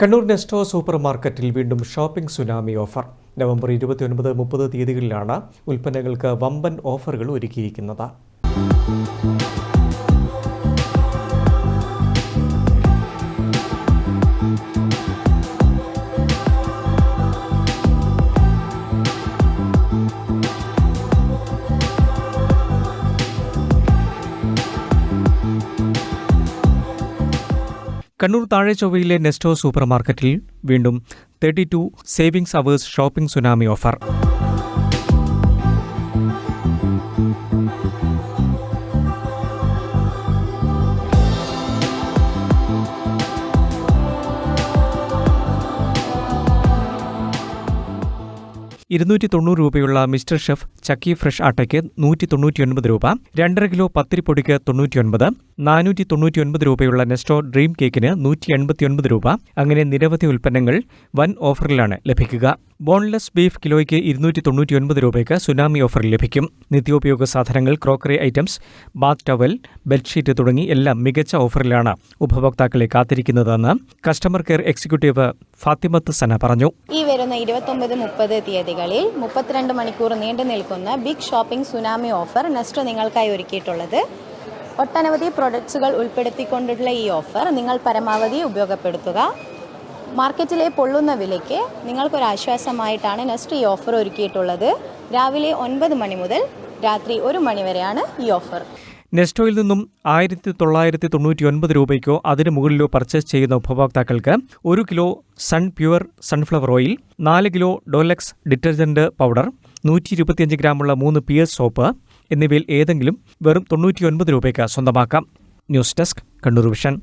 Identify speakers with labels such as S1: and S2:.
S1: Kannur Nesto super മാർക്കറ്റിൽ വീണ്ടും shopping tsunami offer. November ഇരുപത്തിയൊൻപത് മുപ്പത് തീയതികളിലാണ് ഉൽപ്പന്നങ്ങൾക്ക് വമ്പൻ ഓഫറുകൾ ഒരുക്കിയിരിക്കുന്നത്. കണ്ണൂർ താഴെ ചൊവ്വയിലെ നെസ്റ്റോ സൂപ്പർ മാർക്കറ്റിൽ വീണ്ടും thirty two savings hours shopping tsunami offer. ഇരുന്നൂറ്റി തൊണ്ണൂറ് രൂപയുള്ള മിസ്റ്റർ ഷെഫ് ചക്കി ഫ്രഷ് ആട്ടയ്ക്ക് നൂറ്റി തൊണ്ണൂറ്റിയൊൻപത് രൂപ രണ്ടര കിലോ പത്തിരിപ്പൊടിക്ക് തൊണ്ണൂറ്റിയൊൻപത് നാനൂറ്റി തൊണ്ണൂറ്റിയൊൻപത് രൂപയുള്ള നെസ്റ്റോ ഡ്രീം കേക്കിന് നൂറ്റി എൺപത്തിയൊൻപത് രൂപ. അങ്ങനെ നിരവധി ഉൽപ്പന്നങ്ങൾ വൻ ഓഫറിലാണ് ലഭിക്കുക. ബോൺലെസ് ബീഫ് കിലോയ്ക്ക് ഇരുന്നൂറ്റി തൊണ്ണൂറ്റിയൊൻപത് രൂപയ്ക്ക് സുനാമി ഓഫറിൽ ലഭിക്കും. നിത്യോപയോഗ സാധനങ്ങൾ crockery items bath towel bedsheet തുടങ്ങി എല്ലാം മികച്ച ഓഫറിലാണ് ഉപഭോക്താക്കളെ കാത്തിരിക്കുന്നതെന്ന് customer care executive Fathimath Sana പറഞ്ഞു.
S2: ഈ വരുന്ന ഇരുപത്തൊമ്പത് മുപ്പത് തീയതികളിൽ മുപ്പത്തിരണ്ട് മണിക്കൂർ നീണ്ടു നിൽക്കുന്ന big shopping tsunami offer Nest നിങ്ങൾക്കായി ഒരുക്കിയിട്ടുള്ളത്. ഒട്ടനവധി പ്രൊഡക്ട്സുകൾ ഉൾപ്പെടുത്തിക്കൊണ്ടുള്ള ഈ ഓഫർ നിങ്ങൾ പരമാവധി ഉപയോഗപ്പെടുത്തുക. മാർക്കറ്റിലെ പൊള്ളുന്ന വിലയ്ക്ക് നിങ്ങൾക്കൊരാശ്വാസമായിട്ടാണ് നെസ്റ്റ് ഈ ഓഫർ ഒരുക്കിയിട്ടുള്ളത്. രാവിലെ ഒൻപത് മണി മുതൽ രാത്രി ഒരു മണി വരെയാണ് ഈ ഓഫർ
S1: നെസ്റ്റോയിൽ നിന്നും ആയിരത്തി തൊള്ളായിരത്തി തൊണ്ണൂറ്റിയൊൻപത് രൂപയ്ക്കോ അതിനു മുകളിലോ പർച്ചേസ് ചെയ്യുന്ന ഉപഭോക്താക്കൾക്ക് ഒരു kilo sun pure sunflower oil നാല് കിലോ ഡോലക്സ് ഡിറ്റർജന്റ് പൗഡർ നൂറ്റി ഇരുപത്തിയഞ്ച് ഗ്രാമുള്ള മൂന്ന് പി എസ് സോപ്പ് എന്നിവയിൽ ഏതെങ്കിലും വെറും തൊണ്ണൂറ്റിയൊൻപത് രൂപയ്ക്ക് സ്വന്തമാക്കാം. News desk Kannur vision.